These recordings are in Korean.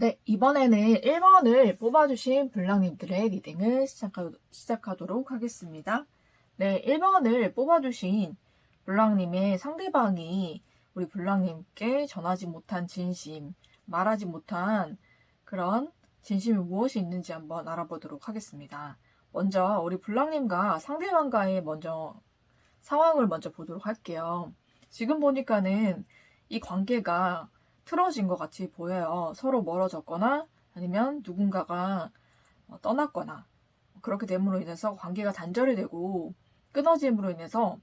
네, 이번에는 1번을 뽑아주신 블랑님들의 리딩을 시작하, 시작하 도록 하겠습니다. 네, 1번을 뽑아주신 블랑님의 상대방이 우리 블랑님께 전하지 못한 진심, 말하지 못한 그런 진심이 무엇이 있는지 한번 알아보도록 하겠습니다. 먼저 우리 블랑님과 상대방과의 먼저 상황을 먼저 보도록 할게요. 지금 보니까는 이 관계가 틀어진 것 같이 보여요. 서로 멀어졌거나 아니면 누군가가 어, 떠났거나 그렇게 됨으로 인해서 관계가 단절이 되고 끊어짐으로 인해서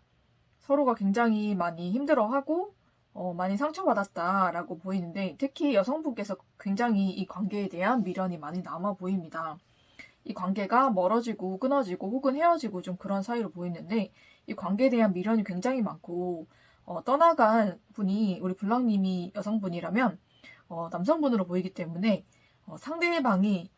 서로가 굉장히 많이 힘들어하고 어, 많이 상처받았다라고 보이는데 특히 여성분께서 굉장히 이 관계에 대한 미련이 많이 남아 보입니다. 이 관계가 멀어지고 끊어지고 혹은 헤어지고 좀 그런 사이로 보이는데 이 관계에 대한 미련이 굉장히 많고 어, 떠나간 분이 우리 블랑님이 여성분이라면 어, 남성분으로 보이기 때문에 어, 상대방이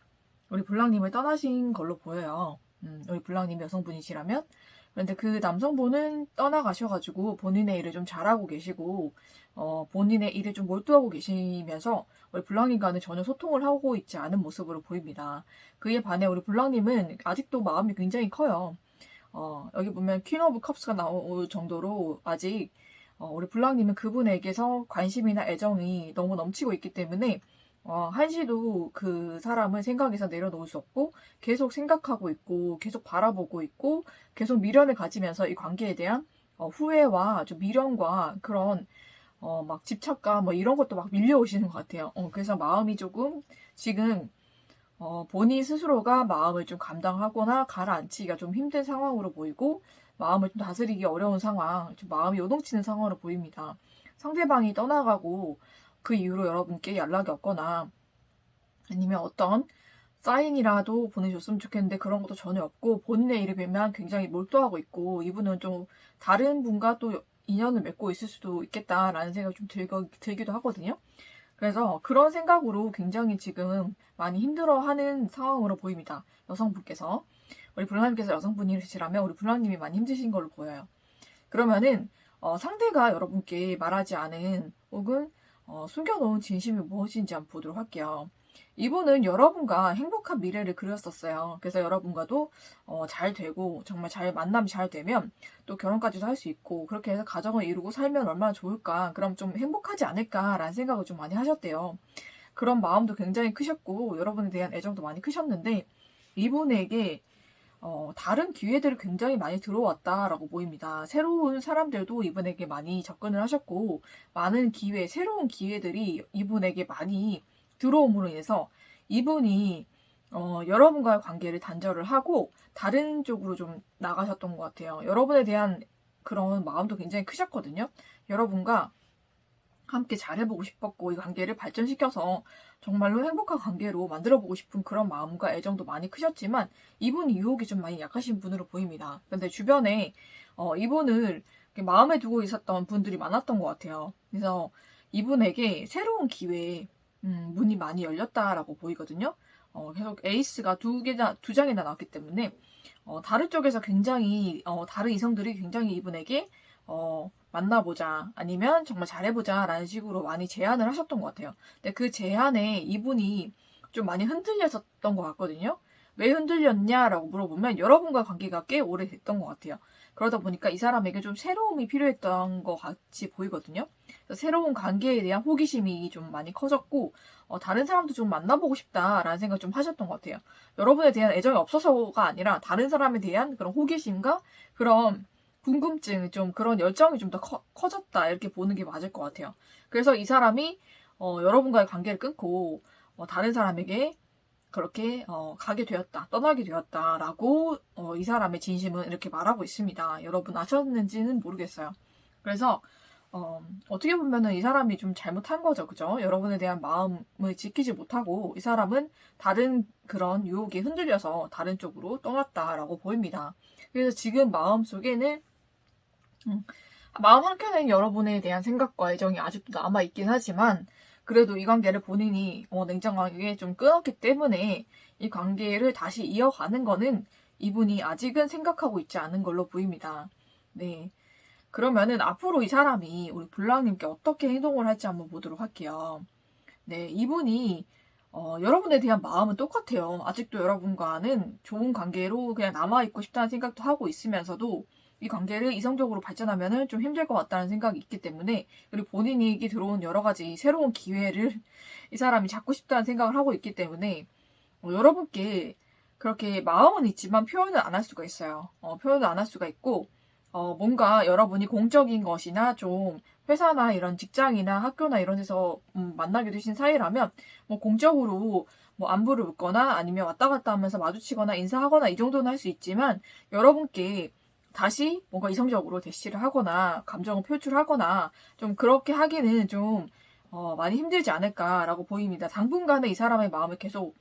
우리 블랑님을 떠나신 걸로 보여요. 음, 우리 블랑님이 여성분이시라면 그런데 그 남성분은 떠나가셔가지고 본인의 일을 좀 잘하고 계시고 어, 본인의 일에 좀 몰두하고 계시면서 우리 블랑님과는 전혀 소통을 하고 있지 않은 모습으로 보입니다. 그에 반해 우리 블랑님은 아직도 마음이 굉장히 커요. 어, 여기 보면 퀸 오브 컵스가 나올 정도로 아직 어, 우리 블랑님은 그분에게서 관심이나 애정이 너무 넘치고 있기 때문에 어, 한시도 그 사람을 생각에서 내려놓을 수 없고 계속 생각하고 있고 계속 바라보고 있고 계속 미련을 가지면서 이 관계에 대한 어, 후회와 좀 미련과 그런 어, 막 집착감 뭐 이런 것도 막 밀려오시는 것 같아요. 어, 그래서 마음이 조금 지금 어, 본인 스스로가 마음을 좀 감당하거나 가라앉히기가 좀 힘든 상황으로 보이고 마음을 좀 다스리기 어려운 상황, 좀 마음이 요동치는 상황으로 보입니다. 상대방이 떠나가고 그 이후로 여러분께 연락이 없거나 아니면 어떤 사인이라도 보내줬으면 좋겠는데 그런 것도 전혀 없고 본인의 일에 비하면 굉장히 몰두하고 있고 이분은 좀 다른 분과 또 인연을 맺고 있을 수도 있겠다라는 생각이 좀 들거, 들기도 하거든요. 그래서 그런 생각으로 굉장히 지금 많이 힘들어하는 상황으로 보입니다. 여성분께서. 우리 블랑님께서 여성분이시라면 우리 블랑님이 많이 힘드신 걸로 보여요. 그러면은 어, 상대가 여러분께 말하지 않은 혹은 어, 숨겨놓은 진심이 무엇인지 한번 보도록 할게요. 이분은 여러분과 행복한 미래를 그렸었어요. 그래서 여러분과도 어, 잘 되고 정말 잘 만남이 잘 되면 또 결혼까지도 할 수 있고 그렇게 해서 가정을 이루고 살면 얼마나 좋을까 그럼 좀 행복하지 않을까라는 생각을 좀 많이 하셨대요. 그런 마음도 굉장히 크셨고 여러분에 대한 애정도 많이 크셨는데 이분에게 어, 다른 기회들이 굉장히 많이 들어왔다라고 보입니다. 새로운 사람들도 이분에게 많이 접근을 하셨고, 많은 기회, 새로운 기회들이 이분에게 많이 들어옴으로 인해서 이분이 어, 여러분과의 관계를 단절을 하고 다른 쪽으로 좀 나가셨던 것 같아요. 여러분에 대한 그런 마음도 굉장히 크셨거든요. 여러분과 함께 잘해보고 싶었고 이 관계를 발전시켜서 정말로 행복한 관계로 만들어 보고 싶은 그런 마음과 애정도 많이 크셨지만 이분이 유혹이 좀 많이 약하신 분으로 보입니다. 근데 주변에 어, 이분을 마음에 두고 있었던 분들이 많았던 것 같아요. 그래서 이분에게 새로운 기회에 음, 문이 많이 열렸다라고 보이거든요. 어, 계속 에이스가 두 개나 두 장이나 나왔기 때문에 어, 다른 쪽에서 굉장히 어, 다른 이성들이 굉장히 이분에게 어, 만나보자 아니면 정말 잘해보자 라는 식으로 많이 제안을 하셨던 것 같아요. 근데 그 제안에 이분이 좀 많이 흔들렸었던 것 같거든요. 왜 흔들렸냐라고 물어보면 여러분과 관계가 꽤 오래됐던 것 같아요. 그러다 보니까 이 사람에게 좀 새로움이 필요했던 것 같이 보이거든요. 새로운 관계에 대한 호기심이 좀 많이 커졌고 어, 다른 사람도 좀 만나보고 싶다라는 생각 좀 하셨던 것 같아요. 여러분에 대한 애정이 없어서가 아니라 다른 사람에 대한 그런 호기심과 그런 궁금증, 좀 그런 열정이 좀 더 커졌다 이렇게 보는 게 맞을 것 같아요. 그래서 이 사람이 어, 여러분과의 관계를 끊고 어, 다른 사람에게 그렇게 어, 가게 되었다, 떠나게 되었다라고 어, 이 사람의 진심은 이렇게 말하고 있습니다. 여러분 아셨는지는 모르겠어요. 그래서 어, 떻게 보면은 이 사람이 좀 잘못한 거죠, 그죠? 여러분에 대한 마음을 지키지 못하고 이 사람은 다른 그런 유혹에 흔들려서 다른 쪽으로 떠났다라고 보입니다. 그래서 지금 마음 속에는 음, 마음 한켠에는 여러분에 대한 생각과 애정이 아직도 남아 있긴 하지만 그래도 이 관계를 본인이 어, 냉정하게 좀 끊었기 때문에 이 관계를 다시 이어가는 거는 이분이 아직은 생각하고 있지 않은 걸로 보입니다. 네. 그러면은 앞으로 이 사람이 우리 블랑님께 어떻게 행동을 할지 한번 보도록 할게요. 네, 이분이 어, 여러분에 대한 마음은 똑같아요. 아직도 여러분과는 좋은 관계로 그냥 남아있고 싶다는 생각도 하고 있으면서도 이 관계를 이성적으로 발전하면은 좀 힘들 것 같다는 생각이 있기 때문에 그리고 본인에게 들어온 여러 가지 새로운 기회를 이 사람이 잡고 싶다는 생각을 하고 있기 때문에 어, 여러분께 그렇게 마음은 있지만 표현을 안 할 수가 있어요. 어, 표현을 안 할 수가 있고 어, 뭔가 여러분이 공적인 것이나 좀 회사나 이런 직장이나 학교나 이런 데서 음, 만나게 되신 사이라면 뭐 공적으로 뭐 안부를 묻거나 아니면 왔다 갔다 하면서 마주치거나 인사하거나 이 정도는 할 수 있지만 여러분께 다시 뭔가 이성적으로 대시를 하거나 감정을 표출하거나 좀 그렇게 하기는 좀 어, 많이 힘들지 않을까라고 보입니다. 당분간은 이 사람의 마음을 계속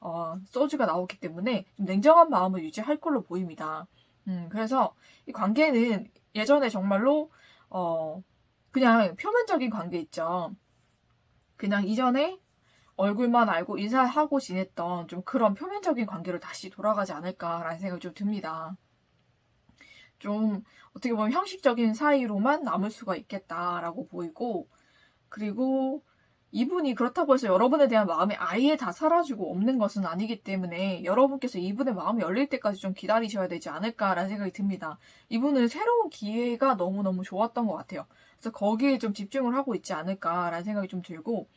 어, 소주가 나오기 때문에 좀 냉정한 마음을 유지할 걸로 보입니다. 음, 그래서 이 관계는 예전에 정말로 어, 그냥 표면적인 관계 있죠. 그냥 이전에 얼굴만 알고 인사하고 지냈던 좀 그런 표면적인 관계로 다시 돌아가지 않을까라는 생각이 좀 듭니다. 좀 어떻게 보면 형식적인 사이로만 남을 수가 있겠다라고 보이고 그리고 이분이 그렇다고 해서 여러분에 대한 마음이 아예 다 사라지고 없는 것은 아니기 때문에 여러분께서 이분의 마음이 열릴 때까지 좀 기다리셔야 되지 않을까라는 생각이 듭니다. 이분은 새로운 기회가 너무너무 좋았던 것 같아요. 그래서 거기에 좀 집중을 하고 있지 않을까라는 생각이 좀 들고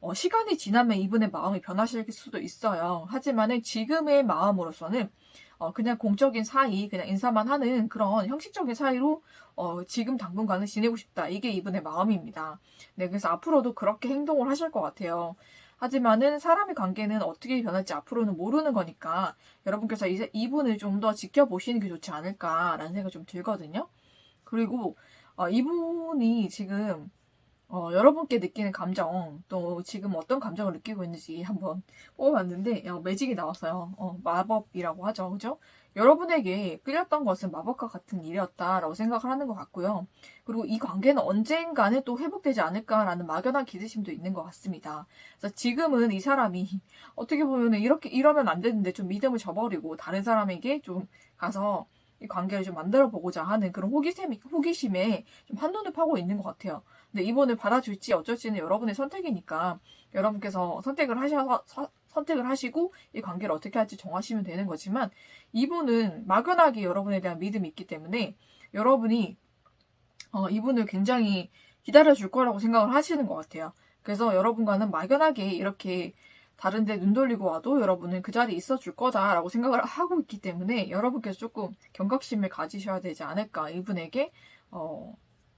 어, 시간이 지나면 이분의 마음이 변하실 수도 있어요. 하지만은 지금의 마음으로서는 어, 그냥 공적인 사이, 그냥 인사만 하는 그런 형식적인 사이로 어, 지금 당분간은 지내고 싶다. 이게 이분의 마음입니다. 네, 그래서 앞으로도 그렇게 행동을 하실 것 같아요. 하지만은 사람의 관계는 어떻게 변할지 앞으로는 모르는 거니까 여러분께서 이제 이분을 좀 더 지켜보시는 게 좋지 않을까라는 생각이 좀 들거든요. 그리고 어, 이분이 지금 어, 여러분께 느끼는 감정, 또 지금 어떤 감정을 느끼고 있는지 한번 뽑아봤는데, 어, 매직이 나왔어요. 어, 마법이라고 하죠. 그죠? 여러분에게 끌렸던 것은 마법과 같은 일이었다라고 생각을 하는 것 같고요. 그리고 이 관계는 언젠가는 또 회복되지 않을까라는 막연한 기대심도 있는 것 같습니다. 그래서 지금은 이 사람이 어떻게 보면 이렇게, 이러면 안 되는데 좀 믿음을 저버리고 다른 사람에게 좀 가서 이 관계를 좀 만들어 보고자 하는 그런 호기심이, 호기심에 좀 한눈을 파고 있는 것 같아요. 근데 이번을 받아줄지 어쩔지는 여러분의 선택이니까 여러분께서 선택을 하셔서 서- 선택을 하시고 이 관계를 어떻게 할지 정하시면 되는 거지만 이분은 막연하게 여러분에 대한 믿음이 있기 때문에 여러분이 어, 이분을 굉장히 기다려줄 거라고 생각을 하시는 것 같아요. 그래서 여러분과는 막연하게 이렇게 다른데 눈 돌리고 와도 여러분은 그 자리에 있어 줄 거다라고 생각을 하고 있기 때문에 여러분께서 조금 경각심을 가지셔야 되지 않을까 이분에게 어,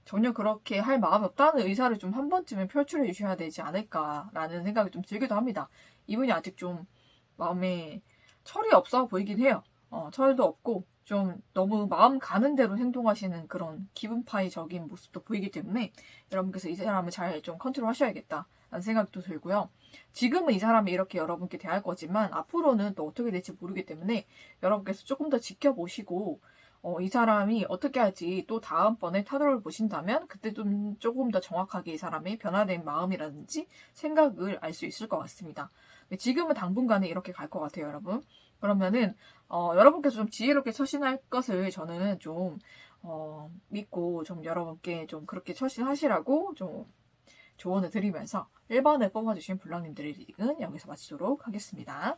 전혀 그렇게 할 마음이 없다는 의사를 좀 한 번쯤은 표출해 주셔야 되지 않을까라는 생각이 좀 들기도 합니다. 이분이 아직 좀 마음에 철이 없어 보이긴 해요. 어, 철도 없고 좀 너무 마음 가는 대로 행동하시는 그런 기분파이적인 모습도 보이기 때문에 여러분께서 이 사람을 잘 좀 컨트롤 하셔야겠다라는 생각도 들고요. 지금은 이 사람이 이렇게 여러분께 대할 거지만 앞으로는 또 어떻게 될지 모르기 때문에 여러분께서 조금 더 지켜보시고 어, 이 사람이 어떻게 할지 또 다음번에 타도를 보신다면 그때 좀 조금 더 정확하게 이 사람의 변화된 마음이라든지 생각을 알 수 있을 것 같습니다. 근데 지금은 당분간은 이렇게 갈 것 같아요, 여러분. 그러면은 어, 여러분께서 좀 지혜롭게 처신할 것을 저는 좀 어, 믿고 좀 여러분께 좀 그렇게 처신하시라고 좀 조언을 드리면서 1번을 뽑아주신 블랑님들의 리딩은 여기서 마치도록 하겠습니다.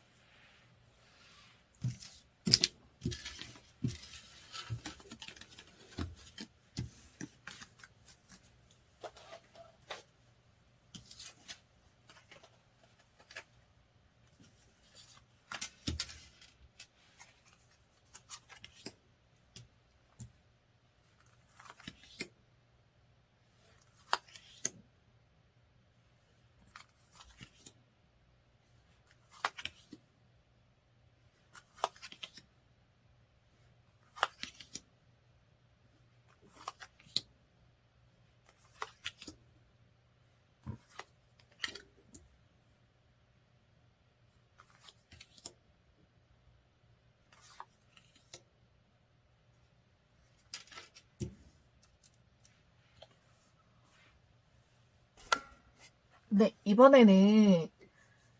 네, 이번에는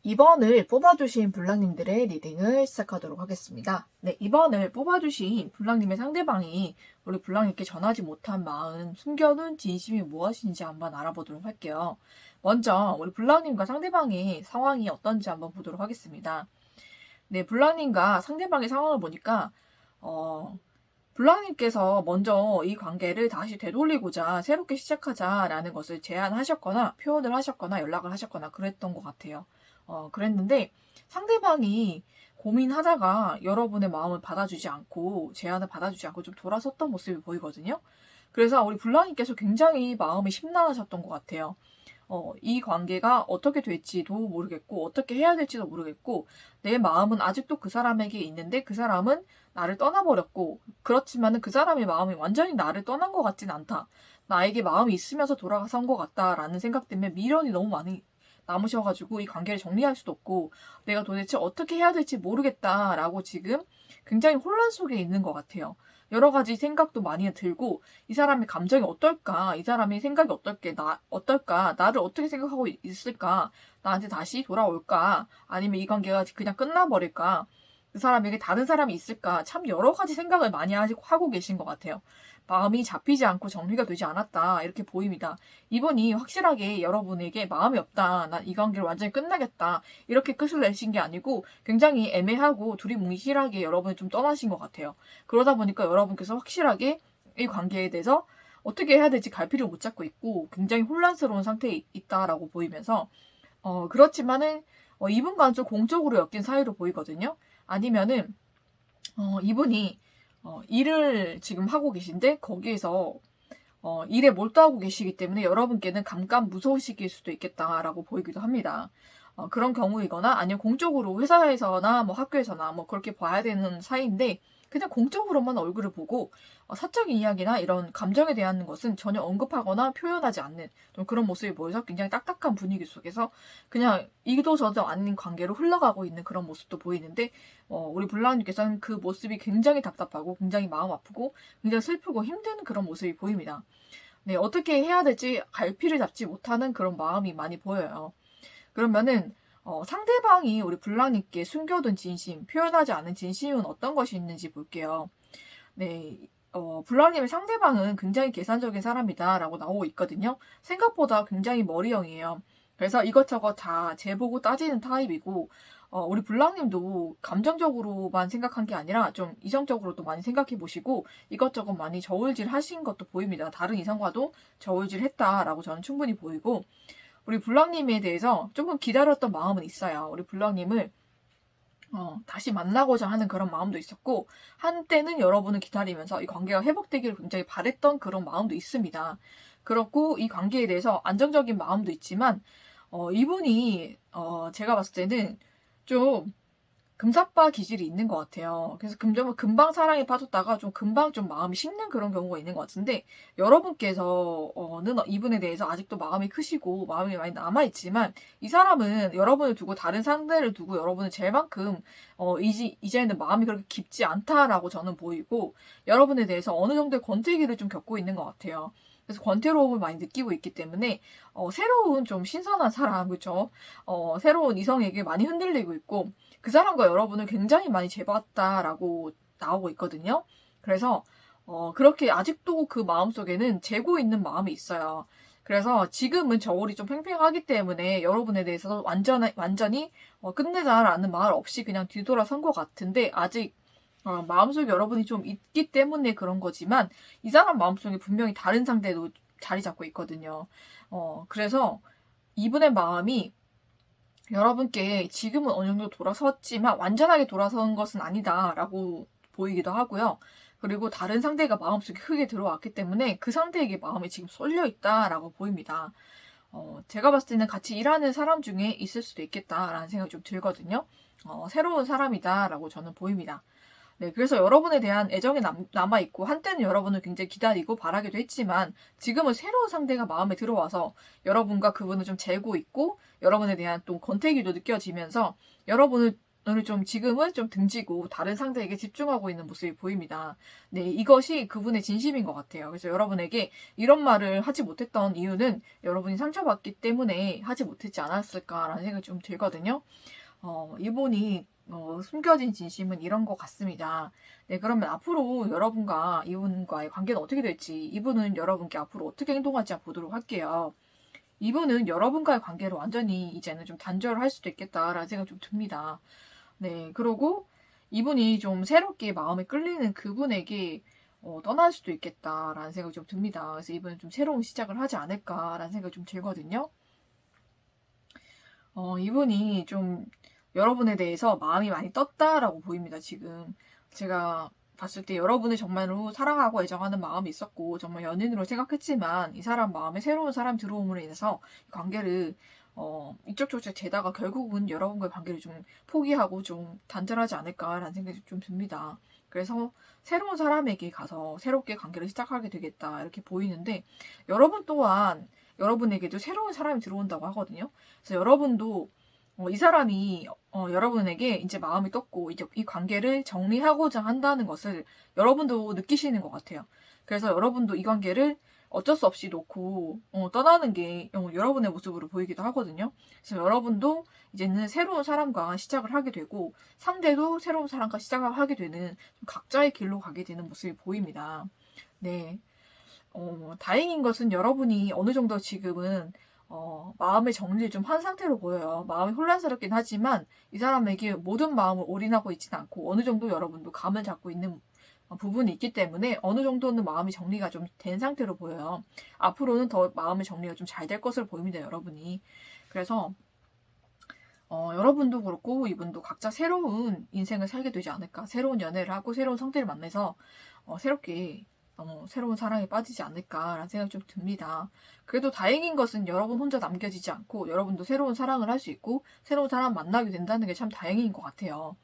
2번을 뽑아주신 블랑님들의 리딩을 시작하도록 하겠습니다. 네, 2번을 뽑아주신 블랑님의 상대방이 우리 블랑님께 전하지 못한 마음, 숨겨둔 진심이 무엇인지 한번 알아보도록 할게요. 먼저 우리 블랑님과 상대방의 상황이 어떤지 한번 보도록 하겠습니다. 네, 블랑님과 상대방의 상황을 보니까 어, 블랑님께서 먼저 이 관계를 다시 되돌리고자 새롭게 시작하자라는 것을 제안하셨거나 표현을 하셨거나 연락을 하셨거나 그랬던 것 같아요. 어, 그랬는데 상대방이 고민하다가 여러분의 마음을 받아주지 않고 제안을 받아주지 않고 좀 돌아섰던 모습이 보이거든요. 그래서 우리 블랑님께서 굉장히 마음이 심란하셨던 것 같아요. 어, 이 관계가 어떻게 될지도 모르겠고, 어떻게 해야 될지도 모르겠고, 내 마음은 아직도 그 사람에게 있는데, 그 사람은 나를 떠나버렸고, 그렇지만은 그 사람의 마음이 완전히 나를 떠난 것 같진 않다. 나에게 마음이 있으면서 돌아가서 한것 같다라는 생각 때문에 미련이 너무 많이 남으셔가지고 이 관계를 정리할 수도 없고 내가 도대체 어떻게 해야 될지 모르겠다라고 지금 굉장히 혼란 속에 있는 것 같아요. 여러 가지 생각도 많이 들고 이 사람의 감정이 어떨까, 이 사람의 생각이 어떨게, 나 어떨까, 나를 어떻게 생각하고 있을까, 나한테 다시 돌아올까, 아니면 이 관계가 그냥 끝나버릴까, 그 사람에게 다른 사람이 있을까, 참 여러 가지 생각을 많이 하고 계신 것 같아요. 마음이 잡히지 않고 정리가 되지 않았다. 이렇게 보입니다. 이분이 확실하게 여러분에게 마음이 없다. 나이 관계를 완전히 끝나겠다. 이렇게 끝을 내신 게 아니고 굉장히 애매하고 둘이 뭉실하게 여러분이 좀 떠나신 것 같아요. 그러다 보니까 여러분께서 확실하게 이 관계에 대해서 어떻게 해야 될지 갈피를 못 잡고 있고 굉장히 혼란스러운 상태에 있다라고 보이면서 어, 그렇지만은 어, 이분과는 좀 공적으로 엮인 사이로 보이거든요. 아니면은 어, 이분이 어, 일을 지금 하고 계신데 거기에서 어, 일에 몰두하고 계시기 때문에 여러분께는 감감 무서우시길 수도 있겠다라고 보이기도 합니다. 어, 그런 경우이거나 아니면 공적으로 회사에서나 뭐 학교에서나 뭐 그렇게 봐야 되는 사이인데 그냥 공적으로만 얼굴을 보고 어, 사적인 이야기나 이런 감정에 대한 것은 전혀 언급하거나 표현하지 않는 좀 그런 모습이 보여서 굉장히 딱딱한 분위기 속에서 그냥 이도 저도 아닌 관계로 흘러가고 있는 그런 모습도 보이는데 어, 우리 블라운님께서는 그 모습이 굉장히 답답하고 굉장히 마음 아프고 굉장히 슬프고 힘든 그런 모습이 보입니다. 네, 어떻게 해야 될지 갈피를 잡지 못하는 그런 마음이 많이 보여요. 그러면은 어, 상대방이 우리 블랑님께 숨겨둔 진심, 표현하지 않은 진심은 어떤 것이 있는지 볼게요. 네, 어, 블랑님의 상대방은 굉장히 계산적인 사람이다라고 나오고 있거든요. 생각보다 굉장히 머리형이에요. 그래서 이것저것 다 재보고 따지는 타입이고, 어, 우리 블랑님도 감정적으로만 생각한 게 아니라 좀 이성적으로도 많이 생각해 보시고 이것저것 많이 저울질 하신 것도 보입니다. 다른 이성과도 저울질 했다라고 저는 충분히 보이고, 우리 블랑님에 대해서 조금 기다렸던 마음은 있어요. 우리 블랑님을 어, 다시 만나고자 하는 그런 마음도 있었고 한때는 여러분을 기다리면서 이 관계가 회복되기를 굉장히 바랬던 그런 마음도 있습니다. 그렇고 이 관계에 대해서 안정적인 마음도 있지만 어, 이분이 어, 제가 봤을 때는 좀 금사빠 기질이 있는 것 같아요. 그래서 금방, 금방 사랑에 빠졌다가 좀 금방 좀 마음이 식는 그런 경우가 있는 것 같은데, 여러분께서는 이분에 대해서 아직도 마음이 크시고, 마음이 많이 남아있지만, 이 사람은 여러분을 두고 다른 상대를 두고 여러분을 제 만큼, 어, 이제, 이제는 마음이 그렇게 깊지 않다라고 저는 보이고, 여러분에 대해서 어느 정도의 권태기를 좀 겪고 있는 것 같아요. 그래서 권태로움을 많이 느끼고 있기 때문에 어, 새로운 좀 신선한 사람 그렇죠 어, 새로운 이성에게 많이 흔들리고 있고 그 사람과 여러분을 굉장히 많이 재봤다라고 나오고 있거든요. 그래서 어, 그렇게 아직도 그 마음속에는 재고 있는 마음이 있어요. 그래서 지금은 저울이 좀 팽팽하기 때문에 여러분에 대해서 완전, 완전히 어, 끝내자라는 말 없이 그냥 뒤돌아선 것 같은데 아직 어, 마음속에 여러분이 좀 있기 때문에 그런 거지만 이 사람 마음속에 분명히 다른 상대도 자리 잡고 있거든요. 어, 그래서 이분의 마음이 여러분께 지금은 어느 정도 돌아섰지만 완전하게 돌아선 것은 아니다라고 보이기도 하고요. 그리고 다른 상대가 마음속에 크게 들어왔기 때문에 그 상대에게 마음이 지금 쏠려 있다라고 보입니다. 어, 제가 봤을 때는 같이 일하는 사람 중에 있을 수도 있겠다라는 생각이 좀 들거든요. 어, 새로운 사람이다라고 저는 보입니다. 네, 그래서 여러분에 대한 애정이 남, 남아있고, 한때는 여러분을 굉장히 기다리고 바라기도 했지만, 지금은 새로운 상대가 마음에 들어와서 여러분과 그분을 좀 재고 있고, 여러분에 대한 또 권태기도 느껴지면서, 여러분을 오늘 좀 지금은 좀 등지고 다른 상대에게 집중하고 있는 모습이 보입니다. 네, 이것이 그분의 진심인 것 같아요. 그래서 여러분에게 이런 말을 하지 못했던 이유는 여러분이 상처받기 때문에 하지 못했지 않았을까라는 생각이 좀 들거든요. 어, 이분이 어, 숨겨진 진심은 이런 것 같습니다. 네, 그러면 앞으로 여러분과 이분과의 관계는 어떻게 될지, 이분은 여러분께 앞으로 어떻게 행동할지 보도록 할게요. 이분은 여러분과의 관계를 완전히 이제는 좀 단절을 할 수도 있겠다라는 생각이 좀 듭니다. 네, 그리고 이분이 좀 새롭게 마음에 끌리는 그분에게 어, 떠날 수도 있겠다라는 생각이 좀 듭니다. 그래서 이분은 좀 새로운 시작을 하지 않을까라는 생각이 좀 들거든요. 어, 이분이 좀 여러분에 대해서 마음이 많이 떴다라고 보입니다, 지금. 제가 봤을 때 여러분을 정말로 사랑하고 애정하는 마음이 있었고, 정말 연인으로 생각했지만, 이 사람 마음에 새로운 사람 들어옴으로 인해서 이 관계를, 어, 이쪽 저쪽 재다가 결국은 여러분과의 관계를 좀 포기하고 좀 단절하지 않을까라는 생각이 좀 듭니다. 그래서 새로운 사람에게 가서 새롭게 관계를 시작하게 되겠다, 이렇게 보이는데, 여러분 또한 여러분에게도 새로운 사람이 들어온다고 하거든요. 그래서 여러분도 어, 이 사람이 어, 여러분에게 이제 마음이 떴고 이제 이 관계를 정리하고자 한다는 것을 여러분도 느끼시는 것 같아요. 그래서 여러분도 이 관계를 어쩔 수 없이 놓고 어, 떠나는 게 어, 여러분의 모습으로 보이기도 하거든요. 그래서 여러분도 이제는 새로운 사람과 시작을 하게 되고 상대도 새로운 사람과 시작을 하게 되는 각자의 길로 가게 되는 모습이 보입니다. 네. 어, 다행인 것은 여러분이 어느 정도 지금은 어, 마음의 정리를 좀 한 상태로 보여요. 마음이 혼란스럽긴 하지만 이 사람에게 모든 마음을 올인하고 있지는 않고 어느 정도 여러분도 감을 잡고 있는 부분이 있기 때문에 어느 정도는 마음이 정리가 좀 된 상태로 보여요. 앞으로는 더 마음의 정리가 좀 잘 될 것으로 보입니다, 여러분이. 그래서 어, 여러분도 그렇고 이분도 각자 새로운 인생을 살게 되지 않을까. 새로운 연애를 하고 새로운 성대를 만나서 어, 새롭게 어, 새로운 사랑에 빠지지 않을까라는 생각이 좀 듭니다. 그래도 다행인 것은 여러분 혼자 남겨지지 않고 여러분도 새로운 사랑을 할 수 있고 새로운 사람 만나게 된다는 게 참 다행인 것 같아요.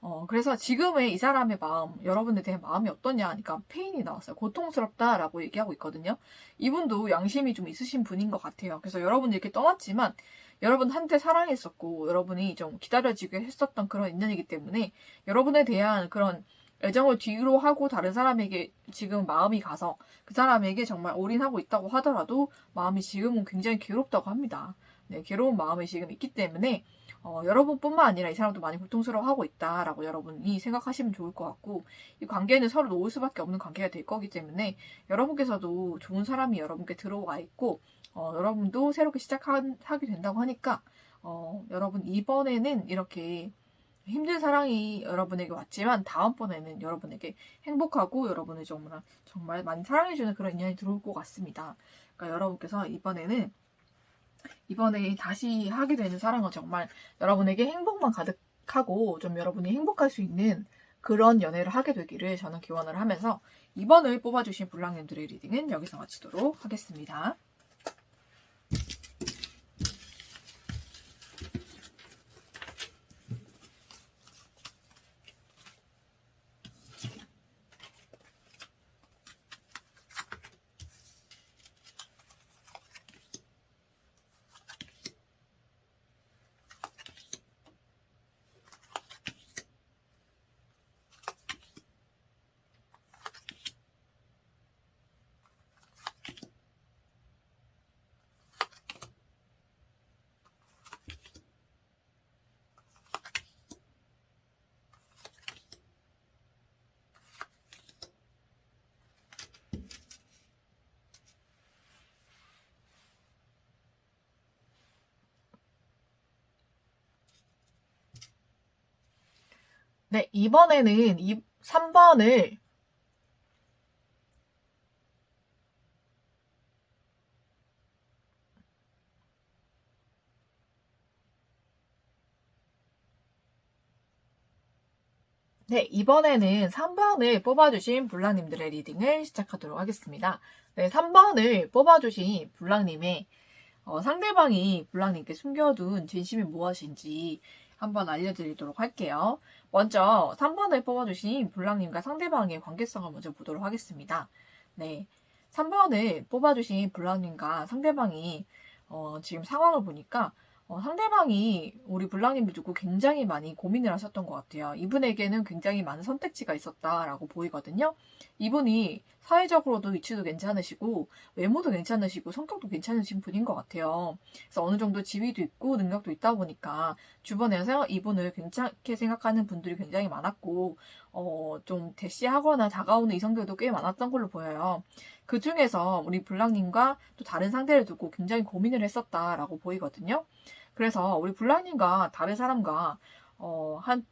어, 그래서 지금의 이 사람의 마음, 여러분에 대한 마음이 어떠냐 하니까 페인이 나왔어요. 고통스럽다라고 얘기하고 있거든요. 이분도 양심이 좀 있으신 분인 것 같아요. 그래서 여러분이 이렇게 떠났지만 여러분 한테 사랑했었고 여러분이 좀 기다려지게 했었던 그런 인연이기 때문에 여러분에 대한 그런 애정을 뒤로 하고 다른 사람에게 지금 마음이 가서 그 사람에게 정말 올인하고 있다고 하더라도 마음이 지금은 굉장히 괴롭다고 합니다. 네, 괴로운 마음이 지금 있기 때문에 어, 여러분뿐만 아니라 이 사람도 많이 고통스러워하고 있다라고 여러분이 생각하시면 좋을 것 같고 이 관계는 서로 놓을 수밖에 없는 관계가 될 거기 때문에 여러분께서도 좋은 사람이 여러분께 들어와 있고 어, 여러분도 새롭게 시작하게 된다고 하니까 어, 여러분 이번에는 이렇게 힘든 사랑이 여러분에게 왔지만 다음번에는 여러분에게 행복하고 여러분을 정말 정말 많이 사랑해주는 그런 인연이 들어올 것 같습니다. 그러니까 여러분께서 이번에는 이번에 다시 하게 되는 사랑은 정말 여러분에게 행복만 가득하고 좀 여러분이 행복할 수 있는 그런 연애를 하게 되기를 저는 기원을 하면서 이번을 뽑아주신 불량님들의 리딩은 여기서 마치도록 하겠습니다. 네, 이번에는 이 3번을 네, 이번에는 3번을 뽑아주신 불랑님들의 리딩을 시작하도록 하겠습니다. 네, 3번을 뽑아주신 불랑님의 어, 상대방이 불랑님께 숨겨둔 진심이 무엇인지 한번 알려드리도록 할게요. 먼저 3번을 뽑아주신 불랑님과 상대방의 관계성을 먼저 보도록 하겠습니다. 네. 3번을 뽑아주신 불랑님과 상대방이 어, 지금 상황을 보니까 어, 상대방이 우리 블랑님을 두고 굉장히 많이 고민을 하셨던 것 같아요. 이분에게는 굉장히 많은 선택지가 있었다라고 보이거든요. 이분이 사회적으로도 위치도 괜찮으시고 외모도 괜찮으시고 성격도 괜찮으신 분인 것 같아요. 그래서 어느 정도 지위도 있고 능력도 있다 보니까 주변에서 이분을 괜찮게 생각하는 분들이 굉장히 많았고 어, 좀 대시하거나 다가오는 이성들도 꽤 많았던 걸로 보여요. 그 중에서 우리 블랑님과 또 다른 상대를 두고 굉장히 고민을 했었다라고 보이거든요. 그래서 우리 블랑님과 다른 사람과 어, 한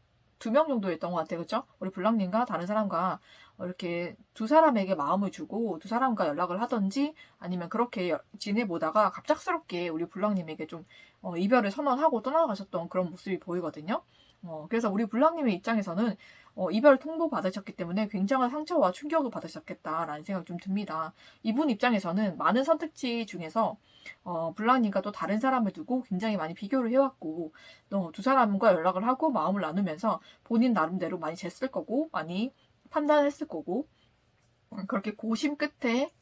두 명 정도 였던 것 같아요. 그렇죠? 우리 블랑님과 다른 사람과 이렇게 두 사람에게 마음을 주고 두 사람과 연락을 하던지 아니면 그렇게 여- 지내보다가 갑작스럽게 우리 블랑님에게 좀 어, 이별을 선언하고 떠나가셨던 그런 모습이 보이거든요. 어, 그래서 우리 블랑님의 입장에서는 어, 이별 통보 받으셨기 때문에 굉장한 상처와 충격을 받으셨겠다라는 생각이 좀 듭니다. 이분 입장에서는 많은 선택지 중에서 어, 블랑님과 또 다른 사람을 두고 굉장히 많이 비교를 해왔고 또 두 사람과 연락을 하고 마음을 나누면서 본인 나름대로 많이 쟀을 거고 많이 판단했을 거고 음, 그렇게 고심 끝에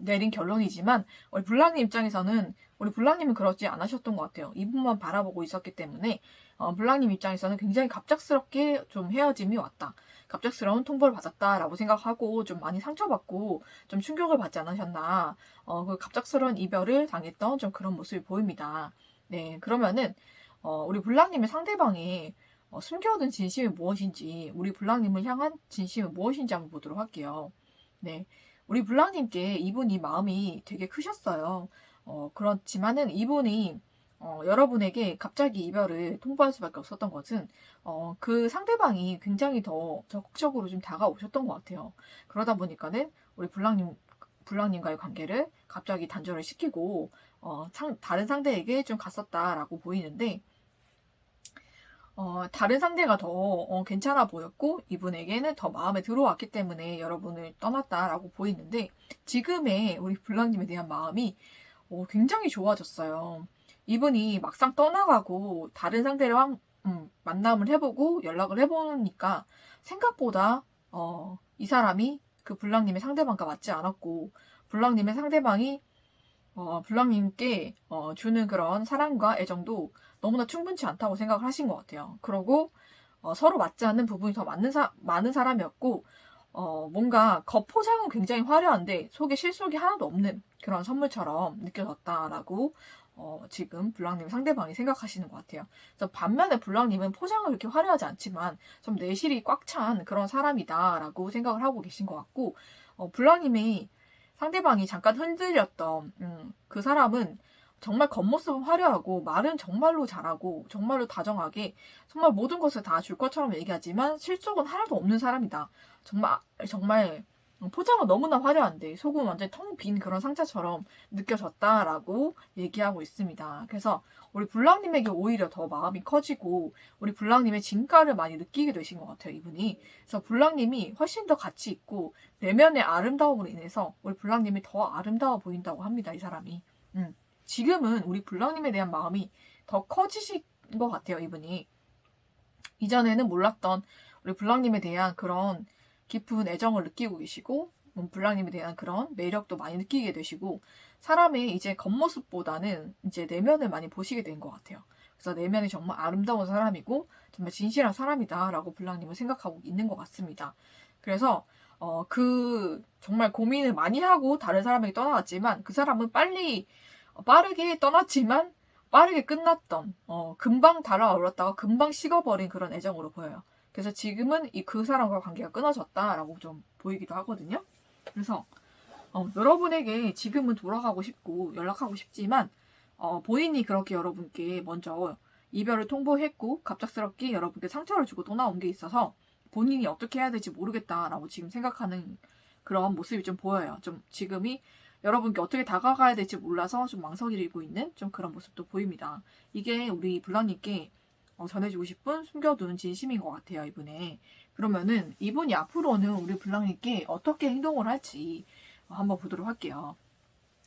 내린 결론이지만 우리 블랑님 입장에서는 우리 블랑님은 그러지 않으셨던 것 같아요. 이분만 바라보고 있었기 때문에 어, 블랑님 입장에서는 굉장히 갑작스럽게 좀 헤어짐이 왔다. 갑작스러운 통보를 받았다라고 생각하고 좀 많이 상처받고 좀 충격을 받지 않으셨나. 어, 그 갑작스러운 이별을 당했던 좀 그런 모습이 보입니다. 네, 그러면은 어, 우리 블랑님의 상대방이 어, 숨겨둔 진심이 무엇인지, 우리 블랑님을 향한 진심이 무엇인지 한번 보도록 할게요. 네. 우리 블랑님께 이분이 마음이 되게 크셨어요. 어, 그렇지만은 이분이 어, 여러분에게 갑자기 이별을 통보할 수밖에 없었던 것은 어, 그 상대방이 굉장히 더 적극적으로 좀 다가오셨던 것 같아요. 그러다 보니까는 우리 블랑님 블랑님과의 관계를 갑자기 단절을 시키고 어, 상- 다른 상대에게 좀 갔었다라고 보이는데 어, 다른 상대가 더 어, 괜찮아 보였고 이분에게는 더 마음에 들어왔기 때문에 여러분을 떠났다라고 보이는데 지금의 우리 블랑님에 대한 마음이 어, 굉장히 좋아졌어요. 이분이 막상 떠나가고 다른 상대를 왕- 음, 만남을 해보고 연락을 해보니까 생각보다 어, 이 사람이 그 블랑님의 상대방과 맞지 않았고 블랑님의 상대방이 어, 블랑님께 어, 주는 그런 사랑과 애정도 너무나 충분치 않다고 생각을 하신 것 같아요. 그러고 어, 서로 맞지 않는 부분이 더 많은, 사, 많은 사람이었고 어, 뭔가 겉포장은 굉장히 화려한데 속에 실속이 하나도 없는 그런 선물처럼 느껴졌다라고 어, 지금 블랑님 상대방이 생각하시는 것 같아요. 그래서 반면에 블랑님은 포장은 그렇게 화려하지 않지만 좀 내실이 꽉 찬 그런 사람이다라고 생각을 하고 계신 것 같고 어, 블랑님이 상대방이 잠깐 흔들렸던 음, 그 사람은 정말 겉모습은 화려하고 말은 정말로 잘하고 정말로 다정하게 정말 모든 것을 다 줄 것처럼 얘기하지만 실속은 하나도 없는 사람이다. 정말 정말 포장은 너무나 화려한데 속은 완전 텅 빈 그런 상자처럼 느껴졌다라고 얘기하고 있습니다. 그래서 우리 블랑님에게 오히려 더 마음이 커지고 우리 블랑님의 진가를 많이 느끼게 되신 것 같아요, 이분이. 그래서 블랑님이 훨씬 더 가치 있고 내면의 아름다움으로 인해서 우리 블랑님이 더 아름다워 보인다고 합니다, 이 사람이. 음. 지금은 우리 블랑님에 대한 마음이 더 커지신 것 같아요, 이분이. 이전에는 몰랐던 우리 블랑님에 대한 그런 깊은 애정을 느끼고 계시고, 음, 블랑님에 대한 그런 매력도 많이 느끼게 되시고, 사람의 이제 겉모습보다는 이제 내면을 많이 보시게 된 것 같아요. 그래서 내면이 정말 아름다운 사람이고, 정말 진실한 사람이다라고 블랑님은 생각하고 있는 것 같습니다. 그래서, 어, 그, 정말 고민을 많이 하고 다른 사람에게 떠나갔지만, 그 사람은 빨리, 어, 빠르게 떠났지만, 빠르게 끝났던, 어, 금방 달아올랐다가 금방 식어버린 그런 애정으로 보여요. 그래서 지금은 이 그 사람과 관계가 끊어졌다라고 좀 보이기도 하거든요. 그래서 어, 여러분에게 지금은 돌아가고 싶고 연락하고 싶지만 어, 본인이 그렇게 여러분께 먼저 이별을 통보했고 갑작스럽게 여러분께 상처를 주고 떠나온 게 있어서 본인이 어떻게 해야 될지 모르겠다라고 지금 생각하는 그런 모습이 좀 보여요. 좀 지금이 여러분께 어떻게 다가가야 될지 몰라서 좀 망설이고 있는 좀 그런 모습도 보입니다. 이게 우리 블랑님께 어, 전해주고 싶은 숨겨둔 진심인 것 같아요, 이분의. 그러면은 이분이 앞으로는 우리 블랑님께 어떻게 행동을 할지 어, 한번 보도록 할게요.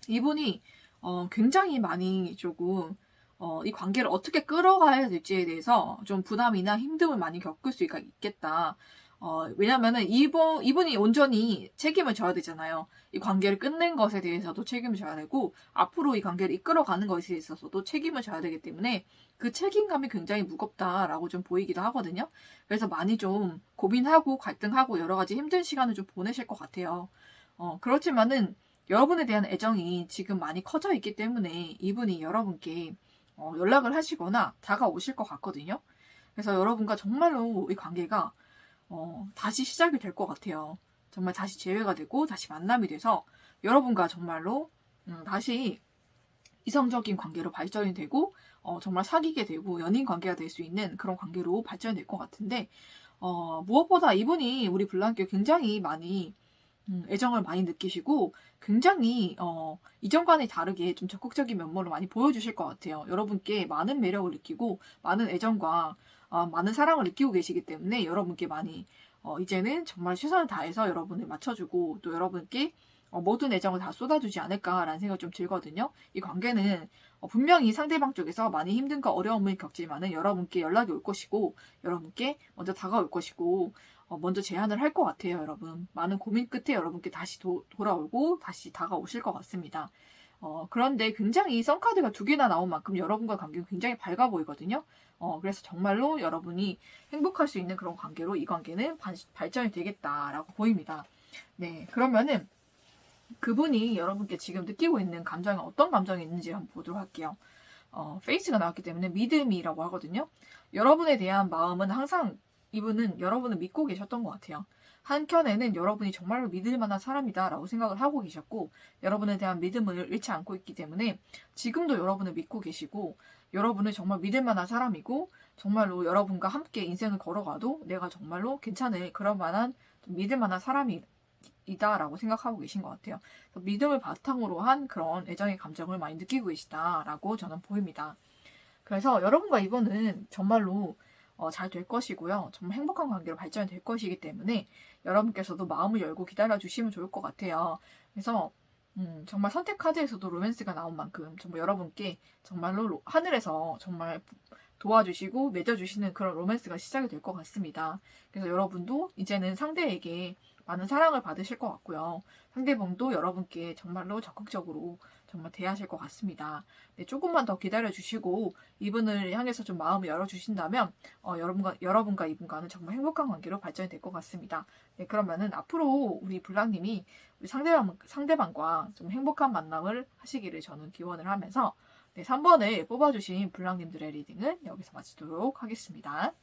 이분이 어, 굉장히 많이 조금 어, 이 관계를 어떻게 끌어가야 될지에 대해서 좀 부담이나 힘듦을 많이 겪을 수가 있겠다. 어, 왜냐면은 이분, 이분이 온전히 책임을 져야 되잖아요. 이 관계를 끝낸 것에 대해서도 책임을 져야 되고, 앞으로 이 관계를 이끌어가는 것에 있어서도 책임을 져야 되기 때문에 그 책임감이 굉장히 무겁다라고 좀 보이기도 하거든요. 그래서 많이 좀 고민하고 갈등하고 여러 가지 힘든 시간을 좀 보내실 것 같아요. 어, 그렇지만은 여러분에 대한 애정이 지금 많이 커져 있기 때문에 이분이 여러분께 어, 연락을 하시거나 다가오실 것 같거든요. 그래서 여러분과 정말로 이 관계가 어, 다시 시작이 될 것 같아요. 정말 다시 재회가 되고 다시 만남이 돼서 여러분과 정말로 음, 다시 이성적인 관계로 발전이 되고 어, 정말 사귀게 되고 연인 관계가 될 수 있는 그런 관계로 발전이 될 것 같은데 어, 무엇보다 이분이 우리 블랑께 굉장히 많이 음, 애정을 많이 느끼시고 굉장히 어, 이전과는 다르게 좀 적극적인 면모를 많이 보여주실 것 같아요. 여러분께 많은 매력을 느끼고 많은 애정과 어, 많은 사랑을 느끼고 계시기 때문에 여러분께 많이 어, 이제는 정말 최선을 다해서 여러분을 맞춰주고 또 여러분께 어, 모든 애정을 다 쏟아주지 않을까라는 생각이 좀 들거든요. 이 관계는 어, 분명히 상대방 쪽에서 많이 힘든과 어려움을 겪지만은 여러분께 연락이 올 것이고 여러분께 먼저 다가올 것이고 어, 먼저 제안을 할 것 같아요, 여러분. 많은 고민 끝에 여러분께 다시 도, 돌아오고 다시 다가오실 것 같습니다. 어, 그런데 굉장히 썬카드가 두 개나 나온 만큼 여러분과 관계는 굉장히 밝아 보이거든요. 어, 그래서 정말로 여러분이 행복할 수 있는 그런 관계로 이 관계는 반- 발전이 되겠다라고 보입니다. 네, 그러면은 그분이 여러분께 지금 느끼고 있는 감정이 어떤 감정이 있는지 한번 보도록 할게요. 어, 페이스가 나왔기 때문에 믿음이라고 하거든요. 여러분에 대한 마음은 항상 이분은 여러분을 믿고 계셨던 것 같아요. 한켠에는 여러분이 정말로 믿을 만한 사람이다 라고 생각을 하고 계셨고, 여러분에 대한 믿음을 잃지 않고 있기 때문에 지금도 여러분을 믿고 계시고, 여러분을 정말 믿을 만한 사람이고, 정말로 여러분과 함께 인생을 걸어가도 내가 정말로 괜찮을 그런 만한 좀 믿을 만한 사람이 이다라고 생각하고 계신 것 같아요. 믿음을 바탕으로 한 그런 애정의 감정을 많이 느끼고 계시다라고 저는 보입니다. 그래서 여러분과 이분은 정말로 어, 잘 될 것이고요. 정말 행복한 관계로 발전이 될 것이기 때문에 여러분께서도 마음을 열고 기다려 주시면 좋을 것 같아요. 그래서 음, 정말 선택 카드에서도 로맨스가 나온 만큼 정말 여러분께 정말로 로- 하늘에서 정말 도와주시고 맺어주시는 그런 로맨스가 시작이 될 것 같습니다. 그래서 여러분도 이제는 상대에게 많은 사랑을 받으실 것 같고요. 상대방도 여러분께 정말로 적극적으로 정말 대하실 것 같습니다. 네, 조금만 더 기다려 주시고 이분을 향해서 좀 마음을 열어 주신다면 어, 여러분과 여러분과 이분과는 정말 행복한 관계로 발전이 될 것 같습니다. 네, 그러면은 앞으로 우리 블랑님이 우리 상대방 상대방과 좀 행복한 만남을 하시기를 저는 기원을 하면서 네, 3번을 뽑아주신 블랑님들의 리딩은 여기서 마치도록 하겠습니다.